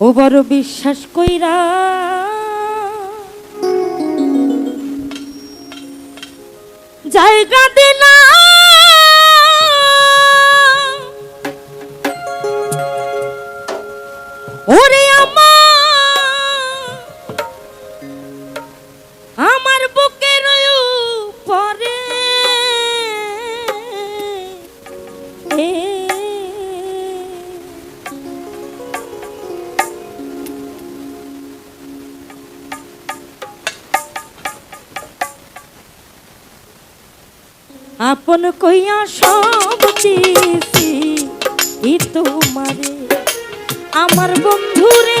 ও বড় বিশ্বাস কইরা। জায়গা আপন কইয়া সব দিছি। তোমারে আমার বন্ধুরে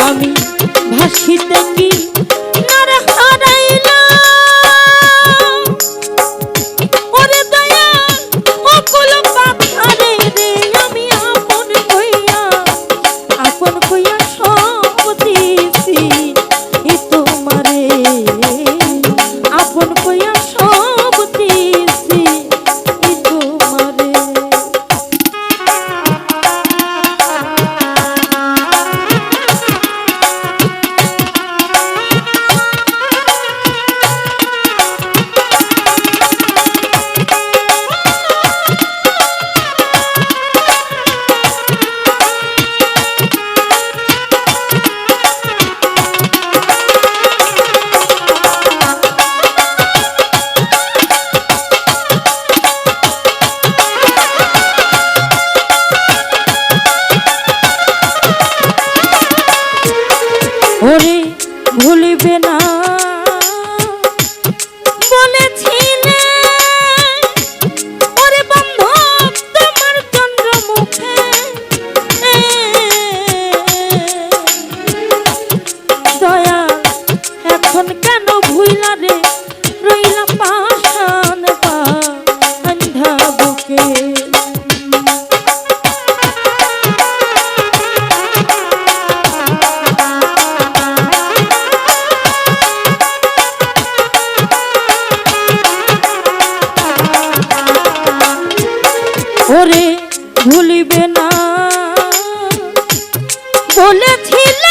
আমি ভাসিতাঙ্গি ফুল ছিল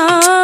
no.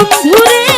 Sure.